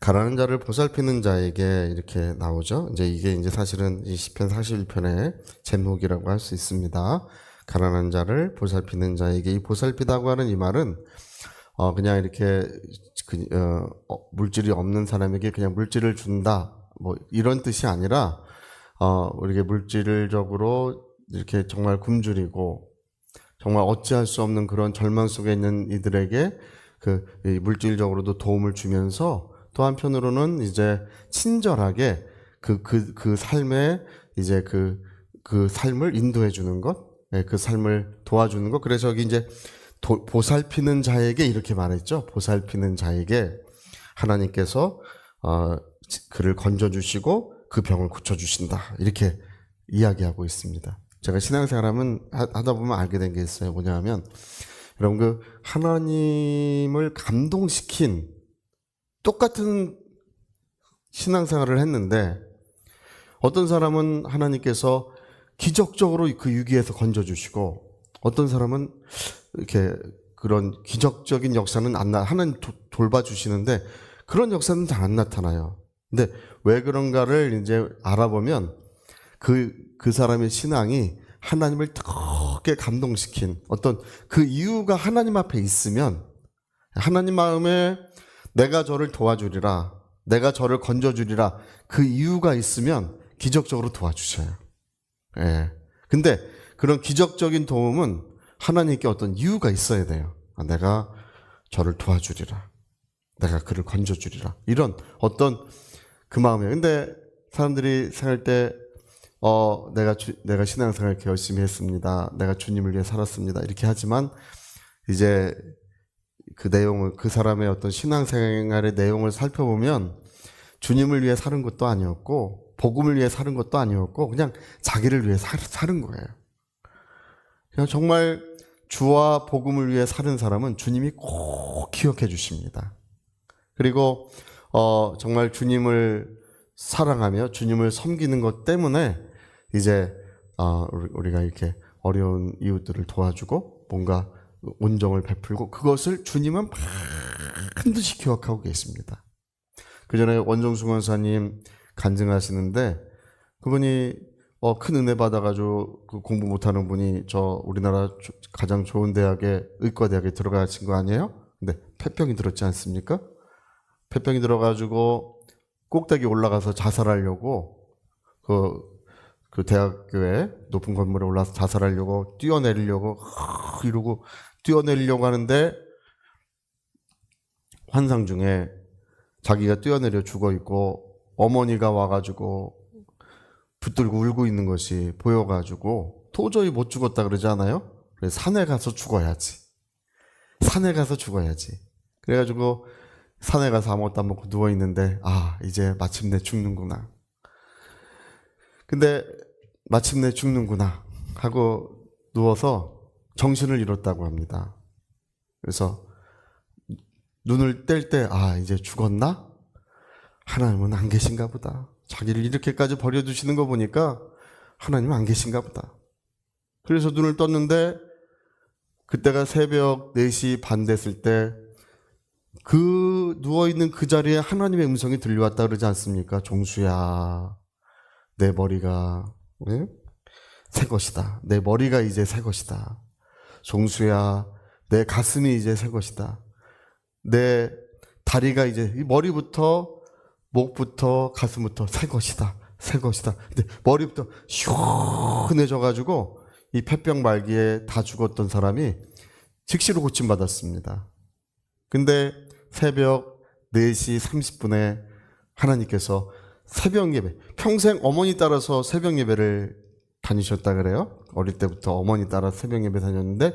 가난한 자를 보살피는 자에게 이렇게 나오죠. 이제 이게 이제 사실은 이 시편 41편의 제목이라고 할 수 있습니다. 가난한 자를 보살피는 자에게 이 보살피다고 하는 이 말은 어 그냥 이렇게 그, 어, 어, 물질이 없는 사람에게 그냥 물질을 준다 뭐 이런 뜻이 아니라 어 우리게 물질적으로 이렇게 정말 굶주리고 정말 어찌할 수 없는 그런 절망 속에 있는 이들에게 그이 물질적으로도 도움을 주면서 또 한편으로는 이제 친절하게 그 그 그 삶에 이제 그 그 삶을 인도해 주는 것, 예, 그 삶을 도와주는 것. 그래서 여기 이제 도- 보살피는 자에게 이렇게 말했죠. 보살피는 자에게 하나님께서 어, 그를 건져 주시고 그 병을 고쳐 주신다. 이렇게 이야기하고 있습니다. 제가 신앙생활하면 하- 하다 보면 알게 된 게 있어요. 뭐냐면 여러분 그 하나님을 감동시킨 똑같은 신앙생활을 했는데 어떤 사람은 하나님께서 기적적으로 그 위기에서 건져주시고 어떤 사람은 이렇게 그런 기적적인 역사는 안 나, 하나님 도- 돌봐주시는데 그런 역사는 잘 안 나타나요. 근데 왜 그런가를 이제 알아보면 그, 그 사람의 신앙이 하나님을 크게 감동시킨 어떤 그 이유가 하나님 앞에 있으면 하나님 마음에 내가 저를 도와주리라, 내가 저를 건져주리라 그 이유가 있으면 기적적으로 도와주셔요. 예. 근데 그런 기적적인 도움은 하나님께 어떤 이유가 있어야 돼요. 아, 내가 저를 도와주리라. 내가 그를 건져주리라. 이런 어떤 그 마음이에요. 근데 사람들이 생각할 때, 어, 내가, 주, 내가 신앙생활 이렇게 열심히 했습니다. 내가 주님을 위해 살았습니다. 이렇게 하지만, 이제 그 내용을, 그 사람의 어떤 신앙생활의 내용을 살펴보면, 주님을 위해 사는 것도 아니었고, 복음을 위해 사는 것도 아니었고, 그냥 자기를 위해 사, 사는 거예요. 그냥 정말 주와 복음을 위해 사는 사람은 주님이 꼭 기억해 주십니다. 그리고 어, 정말 주님을 사랑하며 주님을 섬기는 것 때문에 이제 어, 우리- 우리가 이렇게 어려운 이웃들을 도와주고 뭔가 온정을 베풀고 그것을 주님은 반드시 기억하고 계십니다. 그 전에 원정수 권사님 간증하시는데 그분이 어, 큰 은혜 받아가지고 그 공부 못하는 분이 저 우리나라 조- 가장 좋은 대학에 의과대학에 들어가신 거 아니에요? 근데 폐병이 들었지 않습니까? 폐병이 들어가지고 꼭대기 올라가서 자살하려고 그, 그 대학교에 높은 건물에 올라서 자살하려고 뛰어내리려고 하, 이러고 뛰어내리려고 하는데 환상 중에 자기가 뛰어내려 죽어 있고 어머니가 와가지고 붙들고 울고 있는 것이 보여가지고 도저히 못 죽었다 그러지 않아요? 그래서 산에 가서 죽어야지. 산에 가서 죽어야지. 그래가지고 산에 가서 아무것도 안 먹고 누워 있는데 아 이제 마침내 죽는구나. 근데 마침내 죽는구나 하고 누워서 정신을 잃었다고 합니다. 그래서 눈을 뗄 때 아 이제 죽었나? 하나님은 안 계신가 보다. 자기를 이렇게까지 버려두시는 거 보니까 하나님은 안 계신가 보다. 그래서 눈을 떴는데 그때가 새벽 4시 반 됐을 때 그 누워있는 그 자리에 하나님의 음성이 들려왔다 그러지 않습니까? 종수야, 내 머리가 네? 새 것이다. 내 머리가 이제 새 것이다. 종수야, 내 가슴이 이제 새 것이다. 내 다리가 이제 이 머리부터 목부터 가슴부터 새 것이다. 새 것이다. 근데 머리부터 시원해져 가지고 이 폐병 말기에 다 죽었던 사람이 즉시로 고침받았습니다. 근데 새벽 4시 30분에 하나님께서 새벽 예배, 평생 어머니 따라서 새벽 예배를 다니셨다 그래요. 어릴 때부터 어머니 따라 새벽 예배 다녔는데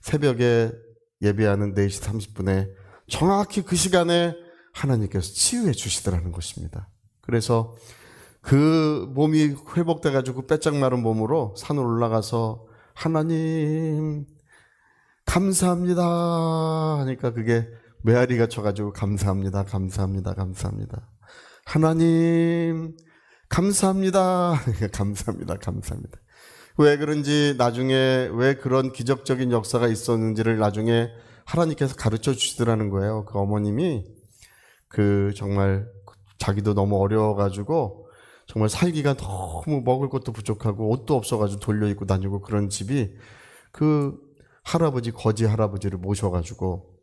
새벽에 예배하는 4시 30분에 정확히 그 시간에 하나님께서 치유해 주시더라는 것입니다. 그래서 그 몸이 회복돼 가지고 빼짝 마른 몸으로 산을 올라가서 하나님 감사합니다 하니까 그게 메아리가 쳐가지고 감사합니다 감사합니다 감사합니다 하나님 감사합니다. 감사합니다. 감사합니다. 왜 그런지 나중에 왜 그런 기적적인 역사가 있었는지를 나중에 하나님께서 가르쳐 주시더라는 거예요. 그 어머님이 그 정말 자기도 너무 어려워가지고 정말 살기가 너무 먹을 것도 부족하고 옷도 없어가지고 돌려 입고 다니고 그런 집이 그 할아버지 거지 할아버지를 모셔가지고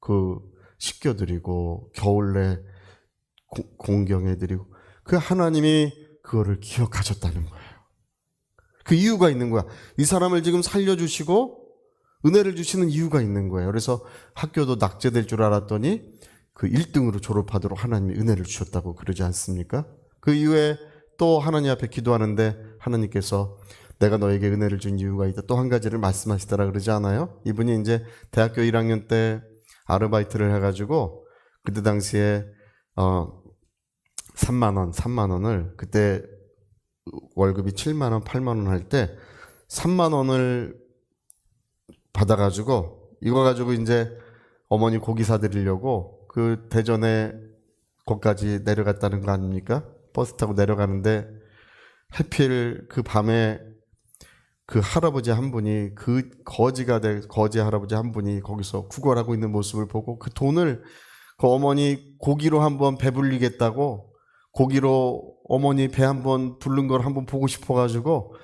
그 씻겨드리고 겨울내 고- 공경해드리고 그 하나님이 그거를 기억하셨다는 거예요. 그 이유가 있는 거야. 이 사람을 지금 살려주시고 은혜를 주시는 이유가 있는 거예요. 그래서 학교도 낙제될 줄 알았더니 그 1등으로 졸업하도록 하나님이 은혜를 주셨다고 그러지 않습니까? 그 이후에 또 하나님 앞에 기도하는데 하나님께서 내가 너에게 은혜를 준 이유가 있다. 또 한 가지를 말씀하시더라 그러지 않아요? 이분이 이제 대학교 1학년 때 아르바이트를 해가지고 그때 당시에 어 3만 원, 3만 원을 그때 월급이 7만 원, 8만 원 할 때 3만 원을 받아 가지고 이거 가지고 이제 어머니 고기 사 드리려고 그 대전에 거기까지 내려갔다는 거 아닙니까? 버스 타고 내려가는데 해필 그 밤에 그 할아버지 한 분이 그 거지가 될 거지 할아버지 한 분이 거기서 구걸하고 있는 모습을 보고 그 돈을 그 어머니 고기로 한번 배불리겠다고 고기로 어머니 배 한번 부른 걸 한번 보고 싶어가지고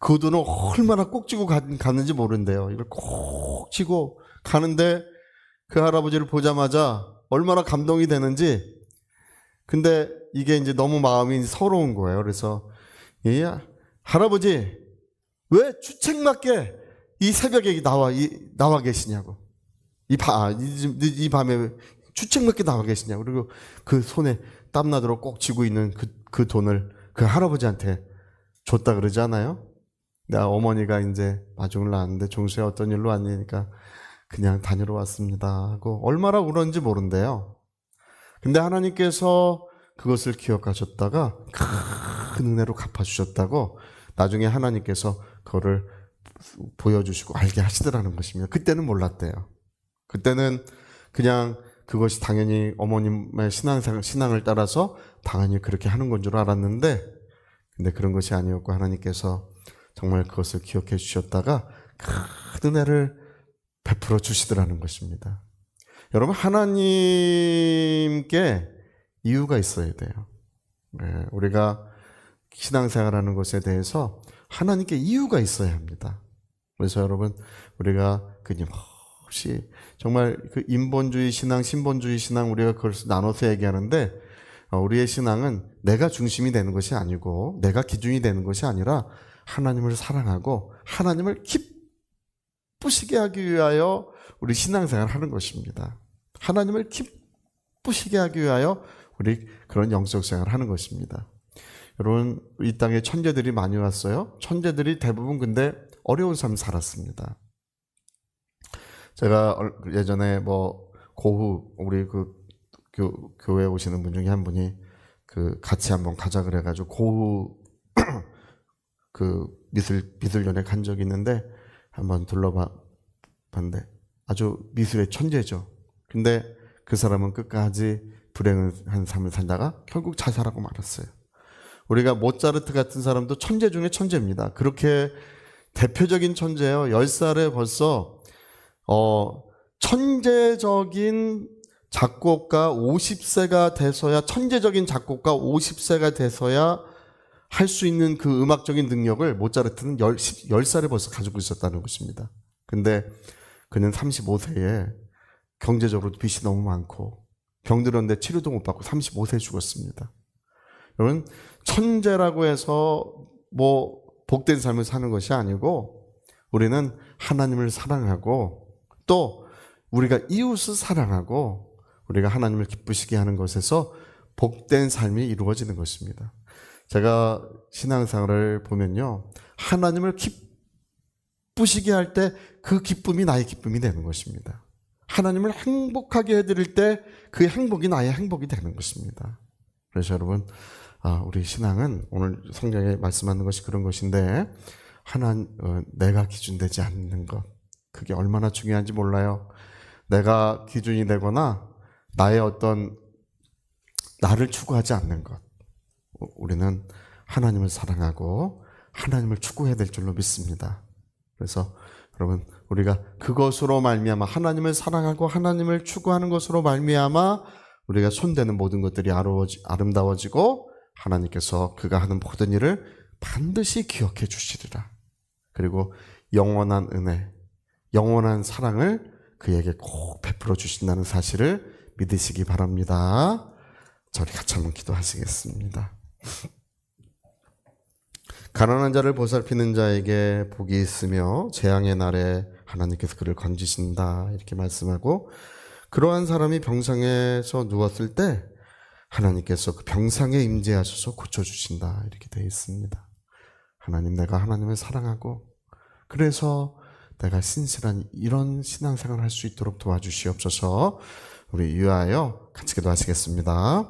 그 돈을 얼마나 꼭 쥐고 가, 갔는지 모른대요. 이걸 꼭 쥐고 가는데 그 할아버지를 보자마자 얼마나 감동이 되는지 근데 이게 이제 너무 마음이 서러운 거예요. 그래서 이 할아버지 왜 주책맞게 이 새벽에 나와 이, 나와 계시냐고 이 밤이 이 밤에 왜 주책맞게 나와 계시냐고 그리고 그 손에 땀 나도록 꼭 쥐고 있는 그, 그 돈을 그 할아버지한테 줬다 그러지 않아요? 나 어머니가 이제 마중을 나왔는데 종수야 어떤 일로 왔냐니까 그냥 다니러 왔습니다 하고 얼마나 울었는지 모른대요. 근데 하나님께서 그것을 기억하셨다가 큰 은혜로 갚아주셨다고 나중에 하나님께서 그거를 보여주시고 알게 하시더라는 것입니다. 그때는 몰랐대요. 그때는 그냥 그것이 당연히 어머님의 신앙, 신앙을 따라서 당연히 그렇게 하는 건 줄 알았는데 근데 그런 것이 아니었고 하나님께서 정말 그것을 기억해 주셨다가 큰 은혜를 베풀어 주시더라는 것입니다. 여러분 하나님께 이유가 있어야 돼요. 네, 우리가 신앙생활하는 것에 대해서 하나님께 이유가 있어야 합니다. 그래서 여러분 우리가 끊임 없이 정말 그 인본주의 신앙, 신본주의 신앙 우리가 그걸 나눠서 얘기하는데 어, 우리의 신앙은 내가 중심이 되는 것이 아니고 내가 기준이 되는 것이 아니라 하나님을 사랑하고 하나님을 기쁘시게 하기 위하여 우리 신앙생활을 하는 것입니다. 하나님을 기쁘시게 하기 위하여 우리 그런 영적 생활을 하는 것입니다. 여러분 이 땅에 천재들이 많이 왔어요. 천재들이 대부분 근데 어려운 삶 살았습니다. 제가 얼- 예전에 뭐 고후 우리 그 교, 교회 오시는 분 중에 한 분이 그 같이 한번 가자 그래가지고 고후 그 미술 미술전에 간 적이 있는데 한번 둘러봐 봤는데 아주 미술의 천재죠. 근데 그 사람은 끝까지 불행한 삶을 살다가 결국 자살하고 말았어요. 우리가 모차르트 같은 사람도 천재 중에 천재입니다. 그렇게 대표적인 천재예요. 10살에 벌써 어 천재적인 작곡가 50세가 돼서야 천재적인 작곡가 50세가 돼서야 할 수 있는 그 음악적인 능력을 모차르트는 10, 10 살에 벌써 가지고 있었다는 것입니다. 근데 그는 35세에 경제적으로 빚이 너무 많고 병들었는데 치료도 못 받고 35세에 죽었습니다. 여러분 천재라고 해서 뭐 복된 삶을 사는 것이 아니고 우리는 하나님을 사랑하고 또 우리가 이웃을 사랑하고 우리가 하나님을 기쁘시게 하는 것에서 복된 삶이 이루어지는 것입니다. 제가 신앙생활을 보면요. 하나님을 기쁘시게 할 때 그 기쁨이 나의 기쁨이 되는 것입니다. 하나님을 행복하게 해드릴 때 그 행복이 나의 행복이 되는 것입니다. 그래서 여러분, 아, 우리 신앙은 오늘 성경에 말씀하는 것이 그런 것인데, 하나, 어, 내가 기준되지 않는 것. 그게 얼마나 중요한지 몰라요. 내가 기준이 되거나, 나의 어떤, 나를 추구하지 않는 것. 어, 우리는 하나님을 사랑하고, 하나님을 추구해야 될 줄로 믿습니다. 그래서 여러분 우리가 그것으로 말미암아 하나님을 사랑하고 하나님을 추구하는 것으로 말미암아 우리가 손대는 모든 것들이 아름다워지고 하나님께서 그가 하는 모든 일을 반드시 기억해 주시리라. 그리고 영원한 은혜, 영원한 사랑을 그에게 꼭 베풀어 주신다는 사실을 믿으시기 바랍니다. 저리 같이 한번 기도하시겠습니다. 가난한 자를 보살피는 자에게 복이 있으며 재앙의 날에 하나님께서 그를 건지신다 이렇게 말씀하고 그러한 사람이 병상에서 누웠을 때 하나님께서 그 병상에 임재하셔서 고쳐주신다 이렇게 되어 있습니다. 하나님 내가 하나님을 사랑하고 그래서 내가 신실한 이런 신앙생활을 할수 있도록 도와주시옵소서 우리 유하여 같이 기도하시겠습니다.